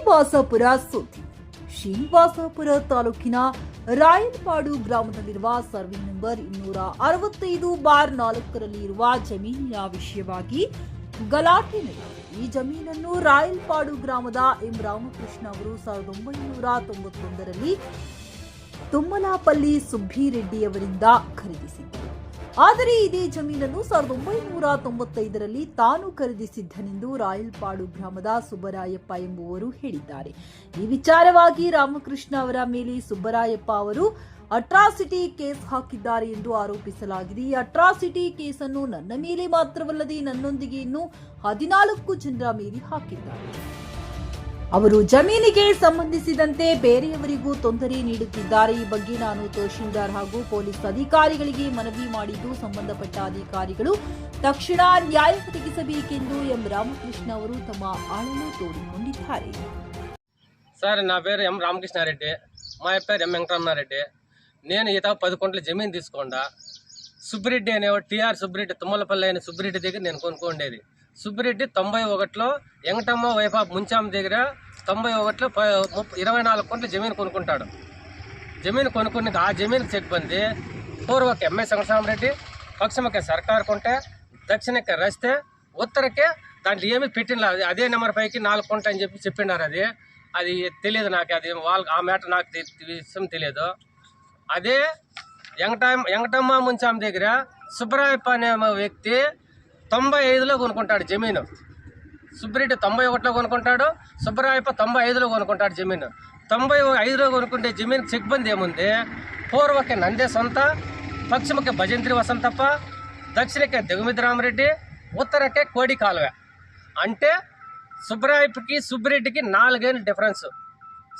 ಶ್ರೀನಿವಾಸಪುರ ಸುದ್ದಿ. ಶ್ರೀನಿವಾಸಪುರ ತಾಲೂಕಿನ ರಾಯಲ್ಪಾಡು ಗ್ರಾಮದಲ್ಲಿರುವ ಸರ್ವೆ ನಂಬರ್ ಇನ್ನೂರ ಅರವತ್ತೈದು ಬಾರ್ ನಾಲ್ಕರಲ್ಲಿ ಇರುವ ಜಮೀನಿನ ವಿಷಯವಾಗಿ ಗಲಾಟೆ ಈ ಜಮೀನನ್ನು ರಾಯಲ್ಪಾಡು ಗ್ರಾಮದ ಎಂ. ರಾಮಕೃಷ್ಣ ಅವರು ಸಾವಿರದ ಒಂಬೈನೂರ ತೊಂಬತ್ತೊಂದರಲ್ಲಿ ತುಮ್ಮಲಾಪಲ್ಲಿ ಸುಬ್ಬಿರೆಡ್ಡಿಯವರಿಂದ ಖರೀದಿಸಿದ್ದರು. ಆದರೆ ಇದೇ ಜಮೀನನ್ನು ಸಾವಿರದ ಒಂಬೈನೂರ ತೊಂಬತ್ತೈದರಲ್ಲಿ ತಾನು ಖರೀದಿಸಿದ್ದನೆಂದು ರಾಯಲ್ಪಾಡು ಗ್ರಾಮದ ಸುಬ್ಬರಾಯಪ್ಪ ಎಂಬುವರು ಹೇಳಿದ್ದಾರೆ. ಈ ವಿಚಾರವಾಗಿ ರಾಮಕೃಷ್ಣ ಅವರ ಮೇಲೆ ಸುಬ್ಬರಾಯಪ್ಪ ಅವರು ಅಟ್ರಾಸಿಟಿ ಕೇಸ್ ಹಾಕಿದ್ದಾರೆ ಎಂದು ಆರೋಪಿಸಲಾಗಿದೆ. ಈ ಅಟ್ರಾಸಿಟಿ ಕೇಸನ್ನು ನನ್ನ ಮೇಲೆ ಮಾತ್ರವಲ್ಲದೆ ನನ್ನೊಂದಿಗೆ ಇನ್ನೂ ಹದಿನಾಲ್ಕು ಜನರ ಮೇಲೆ ಹಾಕಿದ್ದಾರೆ. ಅವರು ಜಮೀನಿಗೆ ಸಂಬಂಧಿಸಿದಂತೆ ಬೇರೆಯವರಿಗೂ ತೊಂದರೆ ನೀಡುತ್ತಿದ್ದಾರೆ ಈ ಬಗ್ಗೆ ನಾನು ತಹಶೀಲ್ದಾರ್ ಹಾಗೂ ಪೊಲೀಸ್ ಅಧಿಕಾರಿಗಳಿಗೆ ಮನವಿ ಮಾಡಿದ್ದು ಸಂಬಂಧಪಟ್ಟ ಅಧಿಕಾರಿಗಳು ತಕ್ಷಣ ನ್ಯಾಯ ಒದಗಿಸಬೇಕೆಂದು ಎಂ ರಾಮಕೃಷ್ಣ ಅವರು ತಮ್ಮ ಆಳಲು ತೋಡಿಕೊಂಡಿದ್ದಾರೆ సార్ నా పేరు ఎం రామకృష్ణారెడ్డి మా పేరు ఎం వెంకటరమణారెడ్డి నేను ఈత పది కొంటల జమీన్ తీసుకోండా సుబ్బిరెడ్డి అనేవాడు టిఆర్ సుబ్బిరెడ్డి తుమ్మలపల్లి అనే సుబ్బిరెడ్డి దగ్గర నేను కొనుక్కోండేది సుబ్బిరెడ్డి తొంభై ఒకటిలో ఎంగటమ్మ వైఫాబ్ ముంచాం దగ్గర తొంభై ఒకటిలో ఇరవై నాలుగు కోట్ల జమీన్ కొనుక్కుంటాడు. జమీన్ కొనుక్కుని ఆ జమీన్ చెక్ బంది ఎంఎస్ ಎಂ రెడ్డి ವೆಂಕಟರಾಮರೆಡ್ಡಿ సర్కార్ కొంటే ಕೊಂಟೆ దక్షిణకి రస్తే ఉత్తరకే దాంట్లో ఏమీ పెట్టిన అదే నెంబర్ పైకి నాలుగు కొంట అని చెప్పి చెప్పినారు అది. అది తెలియదు నాకు అది వాళ్ళకి ఆ మ్యాటర్ నాకు విషయం తెలియదు. అదే ఎంగటమ్మ ఎంగటమ్మ ముంచాం దగ్గర సుబ్బరాయప్ప అనే వ్యక్తి తొంభై ఐదులో కొనుక్కుంటాడు జమీను. సుబ్బిరెడ్డి తొంభై ఒకటిలో కొనుక్కుంటాడు సుబ్బరాయప్ప తొంభై ఐదులో కొనుక్కుంటాడు జమీను. తొంభై ఐదులో కొనుక్కుంటే జమీన్ చెక్ ఏముంది? పూర్వకి నందే సొంత పశ్చిమకి భజంత్రి వసంతప్ప దక్షిణకి దిగుమిది రామరెడ్డి ఉత్తరకే కోడి కాలువ. అంటే సుబ్బరాయప్పకి సుబ్బిరెడ్డికి నాలుగేళ్ళు డిఫరెన్స్.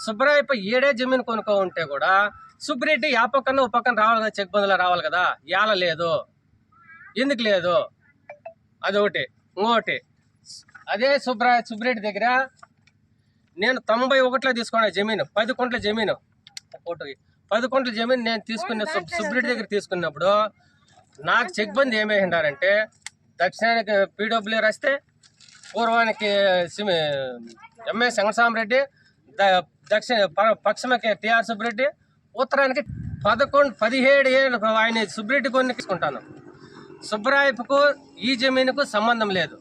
సుబ్బరాయప్ప ఏడే జమీన్ కొనుక్కో ఉంటే కూడా సుబ్బిరెడ్డి ఆ పక్కన ఓ పక్కన రావాలి కదా చెక్బంద్లో రావాలి కదా? ఎలా లేదు. ఎందుకు లేదు? అదొకటి. ఇంకోటి అదే సుబ్రా సుబ్బిరెడ్డి దగ్గర నేను తొంభై ఒకటిలో తీసుకున్నా జమీను పది కొంట్ల జమీను ఫోటోకి పది కొంట్ల జమీన్ నేను తీసుకున్న సుబ్- సుబ్బిరెడ్డి దగ్గర తీసుకున్నప్పుడు నాకు చెక్ బంద్ ఏమేసిండారంటే దక్షిణానికి పీడబ్ల్యూ రాస్తే పూర్వానికి వెంకటరామరెడ్డి ద- దక్షిణ పశ్చిమకి టిఆర్ సుబ్బిరెడ్డి ఉత్తరానికి పదకొండు పదిహేడు ఏళ్ళు ఆయన సుబ్బిరెడ్డి కొన్ని తీసుకుంటాను. సుబ్బరాయపుకు ఈ జమీనుకు సంబంధం లేదు.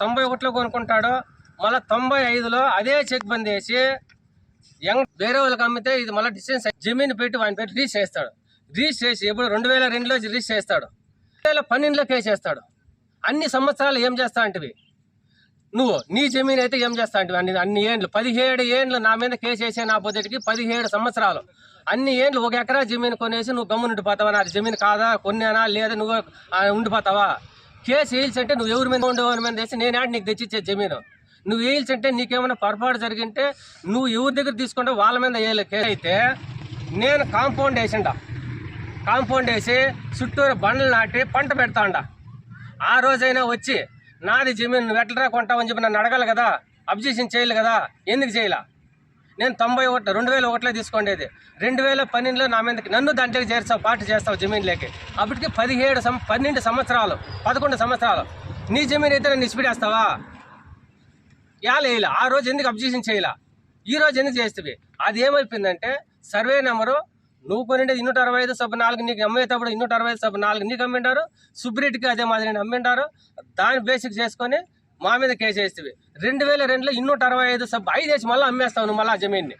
తొంభై ఒకటిలో కొనుక్కుంటాడో మళ్ళీ తొంభై ఐదులో అదే చెక్ బంద్ వేసి యంగ్ వేరే వాళ్ళకి అమ్మితే ఇది మళ్ళీ డిస్టెన్స్ జమీన్ పెట్టి వాని పెట్టి రీచ్ చేస్తాడు. రీచ్ చేసి ఇప్పుడు రెండు వేల రెండులో రీచ్ చేస్తాడు. రెండు వేల పన్నెండులో కేసు చేస్తాడు. అన్ని సంవత్సరాలు ఏం చేస్తా అంటే నువ్వు నీ జమీన్ అయితే ఏం చేస్తా అంటే అన్ని అన్ని ఏండ్లు. పదిహేడు ఏండ్లు నా మీద కేసు వేసే నా బొద్దుటికి పదిహేడు సంవత్సరాలు. అన్ని ఏండ్లు ఒక ఎకరా జమీన్ కొనేసి నువ్వు గమ్మున ఉండిపోతావా? నాది జమీన్ కాదా? కొన్నానా? లేదా నువ్వు ఉండిపోతావా? కేసు వేయించంటే నువ్వు ఎవరి మీద ఉండేవారి మీద వేసి నేను ఆడ నీకు తెచ్చిచ్చే జమీను? నువ్వు వేయించంటే నీకేమైనా పొరపాటు జరిగింటే నువ్వు ఎవరి దగ్గర తీసుకుంటే వాళ్ళ మీద వేయలే కేసు అయితే నేను కాంపౌండ్ వేసిండా. కాంపౌండ్ వేసి చుట్టూరు బండలు నాటి పంట పెడతాండా. ఆ రోజైనా వచ్చి నాది జమీన్ నువ్వు ఎట్లా కొంటావని చెప్పి నన్ను అడగాలి కదా. అబ్జెక్షన్ చేయాలి కదా. ఎందుకు చేయాల? నేను తొంభై ఒకటి రెండు వేల ఒకటిలో తీసుకుండేది. రెండు వేల పన్నెండులో నా మీదకి నన్ను దాంట్లోకి చేర్చావు పార్టీ చేస్తావు జమీన్లోకి. అప్పటికి పదిహేడు సం పన్నెండు సంవత్సరాలు పదకొండు సంవత్సరాలు. నీ జమీన్ అయితే నన్ను ఇచ్చిపెట్టేస్తావా? యాలేయాల ఆ రోజు ఎందుకు అబ్జెక్షన్ చేయాల? ఈ రోజు ఎందుకు చేస్తుంది అది ఏమైపోయిందంటే సర్వే నెంబరు నువ్వు కొనిండేది ఇన్నూట అరవై ఐదు సభ నాలుగు నీకు అమ్మేటప్పుడు ఇన్నూట అరవై ఐదు సభ నాలుగు నీకు అమ్మింటారు సుబ్రెడ్డికి అదే మాదిరి అమ్మింటారు దాని బేసిక్ చేసుకొని మా మీద కేసు వేస్తుంది రెండు వేల రెండులో ఇన్నూట అరవై ఐదు సభ ఐదు వేసి మళ్ళీ అమ్మేస్తావు నువ్వు మళ్ళీ ఆ జమీన్ని.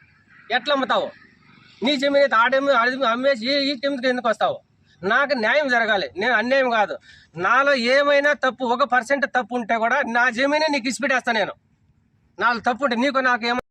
ఎట్లా అమ్ముతావు? నీ జమీన్ అయితే ఆడేమి ఆడేమి అమ్మేసి ఈ ఈ కిందకి ఎందుకు వస్తావు? నాకు న్యాయం జరగాలి. నేను అన్యాయం కాదు. నాలో ఏమైనా తప్పు ఒక పర్సెంట్ తప్పు ఉంటే కూడా నా జమీనే నీకు ఇసిపెట్టేస్తాను నేను. నాలుగు తప్పు ఉంటే నీకు నాకు ఏమైనా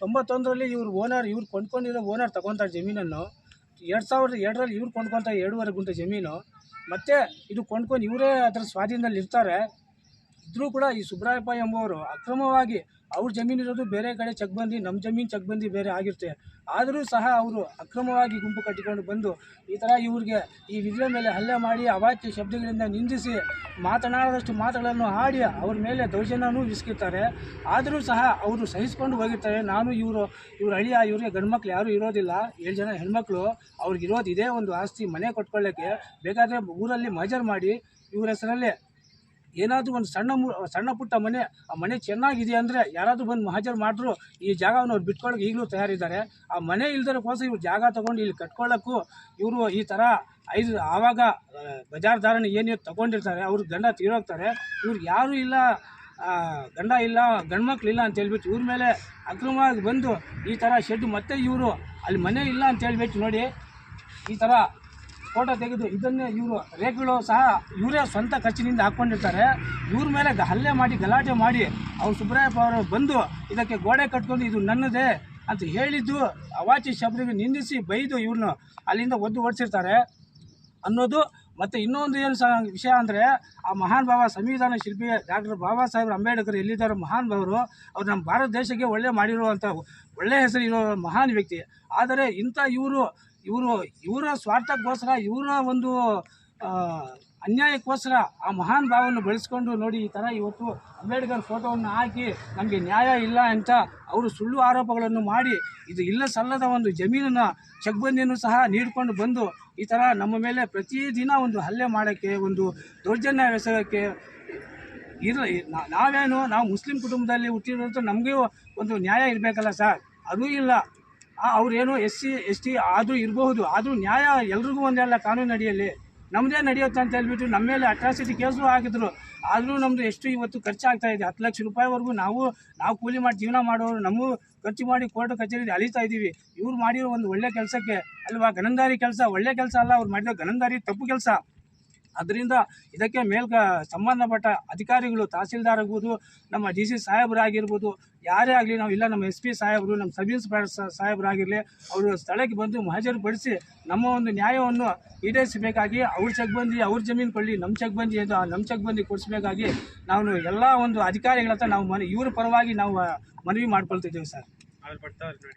ತೊಂಬತ್ತೊಂದರಲ್ಲಿ ಇವ್ರು ಓನರ್, ಇವ್ರು ಕೊಂಡ್ಕೊಂಡಿರೋ ಓನರ್ ತಗೊತಾರೆ ಜಮೀನನ್ನು. ಎರಡು ಸಾವಿರದ ಎರಡರಲ್ಲಿ ಇವ್ರು ಕೊಂಡ್ಕೊತಾರೆ ಎರಡೂವರೆ ಗುಂಟೆ ಜಮೀನು. ಮತ್ತು ಇದು ಕೊಂಡ್ಕೊಂಡು ಇವರೇ ಅದರ ಸ್ವಾಧೀನದಲ್ಲಿ ಇರ್ತಾರೆ ಇದ್ರೂ ಕೂಡ ಈ ಸುಬ್ರಾಯಪ್ಪ ಎಂಬುವರು ಅಕ್ರಮವಾಗಿ ಅವ್ರ ಜಮೀನಿರೋದು ಬೇರೆ ಕಡೆ ಚಕ್ಬಂದಿ ನಮ್ಮ ಜಮೀನು ಚಕ್ಬಂದಿ ಬೇರೆ ಆಗಿರುತ್ತೆ. ಆದರೂ ಸಹ ಅವರು ಅಕ್ರಮವಾಗಿ ಗುಂಪು ಕಟ್ಟಿಕೊಂಡು ಬಂದು ಈ ಥರ ಇವ್ರಿಗೆ ಈ ವಿಧಿಯ ಮೇಲೆ ಹಲ್ಲೆ ಮಾಡಿ ಅವಾಚ್ಯ ಶಬ್ದಗಳಿಂದ ನಿಂದಿಸಿ ಮಾತನಾಡದಷ್ಟು ಮಾತುಗಳನ್ನು ಆಡಿ ಅವ್ರ ಮೇಲೆ ದೌರ್ಜನ್ಯನೂ ಇಸ್ಕಿರ್ತಾರೆ ಆದರೂ ಸಹ ಅವರು ಸಹಿಸ್ಕೊಂಡು ಹೋಗಿರ್ತಾರೆ. ನಾನು ಇವರು, ಇವ್ರ ಅಳಿಯ, ಇವ್ರಿಗೆ ಗಂಡ್ಮಕ್ಳು ಯಾರೂ ಇರೋದಿಲ್ಲ. ಏಳು ಜನ ಹೆಣ್ಮಕ್ಳು, ಅವ್ರಿಗೆ ಇರೋದು ಇದೇ ಒಂದು ಆಸ್ತಿ ಮನೆ ಕೊಟ್ಕೊಳ್ಳೋಕ್ಕೆ. ಬೇಕಾದರೆ ಊರಲ್ಲಿ ಮಜರ್ ಮಾಡಿ, ಇವ್ರ ಹೆಸರಲ್ಲೇ ಏನಾದರೂ ಒಂದು ಸಣ್ಣ ಸಣ್ಣ ಪುಟ್ಟ ಮನೆ, ಆ ಮನೆ ಚೆನ್ನಾಗಿದೆ ಅಂದರೆ ಯಾರಾದರೂ ಬಂದು ಮಹಾಜರ್ ಮಾಡಿದ್ರು ಈ ಜಾಗವನ್ನು ಅವ್ರು ಬಿಟ್ಕೊಳ್ಳೋಕೆ ಈಗಲೂ ತಯಾರಿದ್ದಾರೆ. ಆ ಮನೆ ಇಲ್ದಕ್ಕೋಸ್ಕರ ಇವ್ರು ಜಾಗ ತೊಗೊಂಡು ಇಲ್ಲಿ ಕಟ್ಕೊಳ್ಳೋಕ್ಕೂ ಇವರು ಈ ಥರ ಐದು ಆವಾಗ ಬಜಾರ್ದಾರನ ಏನು ತಗೊಂಡಿರ್ತಾರೆ, ಅವ್ರ ಗಂಡ ತೀರೋಗ್ತಾರೆ. ಇವ್ರು ಯಾರೂ ಇಲ್ಲ ಗಂಡ ಇಲ್ಲ ಗಂಡ್ಮಕ್ಳು ಇಲ್ಲ ಅಂತ ಹೇಳ್ಬಿಟ್ಟು ಇವ್ರ ಮೇಲೆ ಅಕ್ರಮವಾಗಿ ಬಂದು ಈ ಥರ ಶೆಡ್ ಮತ್ತೆ ಇವರು ಅಲ್ಲಿ ಮನೆ ಇಲ್ಲ ಅಂತ ಹೇಳ್ಬಿಟ್ಟು ನೋಡಿ, ಈ ಥರ ಫೋಟೋ ತೆಗೆದು ಇದನ್ನೇ ಇವರು ರೇಖೆಗಳು ಸಹ ಇವರೇ ಸ್ವಂತ ಖರ್ಚಿನಿಂದ ಹಾಕ್ಕೊಂಡಿರ್ತಾರೆ. ಇವ್ರ ಮೇಲೆ ಹಲ್ಲೆ ಮಾಡಿ, ಗಲಾಟೆ ಮಾಡಿ ಅವ್ರು ಸುಬ್ರಾಯಪ್ಪ ಅವರು ಬಂದು ಇದಕ್ಕೆ ಗೋಡೆ ಕಟ್ಕೊಂಡು ಇದು ನನ್ನದೇ ಅಂತ ಹೇಳಿದ್ದು ಅವಾಚಿ ಶಬ್ದಕ್ಕೆ ನಿಂದಿಸಿ ಬೈದು ಇವ್ರನ್ನ ಅಲ್ಲಿಂದ ಒದ್ದು ಓಡಿಸಿರ್ತಾರೆ ಅನ್ನೋದು ಮತ್ತು ಇನ್ನೊಂದು ಏನು ಸಹ ವಿಷಯ ಅಂದರೆ ಆ ಮಹಾನ್ ಭಾವ ಸಂವಿಧಾನ ಶಿಲ್ಪಿ ಡಾಕ್ಟರ್ ಬಾಬಾ ಸಾಹೇಬ್ ಅಂಬೇಡ್ಕರ್ ಎಲ್ಲಿದ್ದಾರೆ ಮಹಾನ್ ಭಾವರು ಅವ್ರು ನಮ್ಮ ಭಾರತ ದೇಶಕ್ಕೆ ಒಳ್ಳೆ ಮಾಡಿರುವಂಥ ಒಳ್ಳೆ ಹೆಸರು ಇರೋ ಮಹಾನ್ ವ್ಯಕ್ತಿ. ಆದರೆ ಇಂಥ ಇವರು ಇವರು, ಇವರ ಸ್ವಾರ್ಥಕ್ಕೋಸ್ಕರ, ಇವರ ಒಂದು ಅನ್ಯಾಯಕ್ಕೋಸ್ಕರ ಆ ಮಹಾನ್ ಭಾವವನ್ನು ಬೆಳೆಸ್ಕೊಂಡು ನೋಡಿ ಈ ಥರ ಇವತ್ತು ಅಂಬೇಡ್ಕರ್ ಫೋಟೋವನ್ನು ಹಾಕಿ ನಮಗೆ ನ್ಯಾಯ ಇಲ್ಲ ಅಂತ ಅವರು ಸುಳ್ಳು ಆರೋಪಗಳನ್ನು ಮಾಡಿ ಇದು ಇಲ್ಲ ಸಲ್ಲದ ಒಂದು ಜಮೀನನ್ನು ಚಕ್ಬಂದಿಯನ್ನು ಸಹ ನೀಡಿಕೊಂಡು ಬಂದು ಈ ಥರ ನಮ್ಮ ಮೇಲೆ ಪ್ರತಿದಿನ ಒಂದು ಹಲ್ಲೆ ಮಾಡೋಕ್ಕೆ, ಒಂದು ದೌರ್ಜನ್ಯ ಎಸಗಕ್ಕೆ ಇರ ನಾ- ನಾವೇನು, ನಾವು ಮುಸ್ಲಿಂ ಕುಟುಂಬದಲ್ಲಿ ಹುಟ್ಟಿರೋದು ನಮಗೂ ಒಂದು ನ್ಯಾಯ ಇರಬೇಕಲ್ಲ ಸರ್. ಅದೂ ಇಲ್ಲ. ಅವ್ರೇನು ಎಸ್ ಸಿ, ಎಸ್ ಟಿ ಆದರೂ ಇರಬಹುದು, ಆದರೂ ನ್ಯಾಯ ಎಲ್ರಿಗೂ ಒಂದೇ ಅಲ್ಲ ಕಾನೂನು ಅಡಿಯಲ್ಲಿ ನಮ್ಮದೇ ನಡೆಯುತ್ತೆ ಅಂತ ಹೇಳ್ಬಿಟ್ಟು ನಮ್ಮ ಮೇಲೆ ಅಟ್ರಾಸಿಟಿ ಕೇಸು ಹಾಕಿದ್ರು. ಆದರೂ ನಮ್ಮದು ಎಷ್ಟು ಇವತ್ತು ಖರ್ಚಾಗ್ತಾ ಇದೆ, ಹತ್ತು ಲಕ್ಷ ರೂಪಾಯಿವರೆಗೂ ನಾವು ನಾವು ಕೂಲಿ ಮಾಡಿ ಜೀವನ ಮಾಡೋರು, ನಮ್ಮ ಖರ್ಚು ಮಾಡಿ ಕೋರ್ಟ್ ಕಚೇರಿ ಅಲಿತಾ ಇದ್ದೀವಿ. ಇವ್ರು ಮಾಡಿರೋ ಒಂದು ಒಳ್ಳೆ ಕೆಲಸಕ್ಕೆ ಅಲ್ವಾ ಗನಂದಾರಿ ಕೆಲಸ, ಒಳ್ಳೆ ಕೆಲಸ ಅಲ್ಲ, ಅವ್ರು ಮಾಡಿರೋ ಗನಂದಾರಿ ತಪ್ಪು ಕೆಲಸ. ಅದರಿಂದ ಇದಕ್ಕೆ ಮೇಲ್ಗ ಸಂಬಂಧಪಟ್ಟ ಅಧಿಕಾರಿಗಳು ತಹಸೀಲ್ದಾರ್ ಆಗ್ಬೋದು ನಮ್ಮ ಡಿ ಸಿ ಸಾಹೇಬರಾಗಿರ್ಬೋದು ಯಾರೇ ಆಗಲಿ ನಾವು ಇಲ್ಲ ನಮ್ಮ ಎಸ್ ಪಿ ಸಾಹೇಬರು ನಮ್ಮ ಸಬ್ ಇನ್ಸ್ಪೆಕ್ಟರ್ ಸಾಹೇಬರಾಗಿರಲಿ ಅವರು ಸ್ಥಳಕ್ಕೆ ಬಂದು ಮಹಾಜರುಪಡಿಸಿ ನಮ್ಮ ಒಂದು ನ್ಯಾಯವನ್ನು ಈಡೇರಿಸಬೇಕಾಗಿ ಅವ್ರ ಚಕ್ಬಂದಿ ಅವ್ರ ಜಮೀನು ಕೊಳ್ಳಿ ನಮ್ಮ ಚಕ್ಬಂದಿ ಆ ನಮ್ಮ ಚಕ್ಬಂದಿ ಕೊಡಿಸ್ಬೇಕಾಗಿ ನಾವು ಎಲ್ಲ ಒಂದು ಅಧಿಕಾರಿಗಳ ಹತ್ರ ನಾವು ಮನೆ ಇವ್ರ ಪರವಾಗಿ ನಾವು ಮನವಿ ಮಾಡ್ಕೊಳ್ತಿದ್ದೇವೆ ಸರ್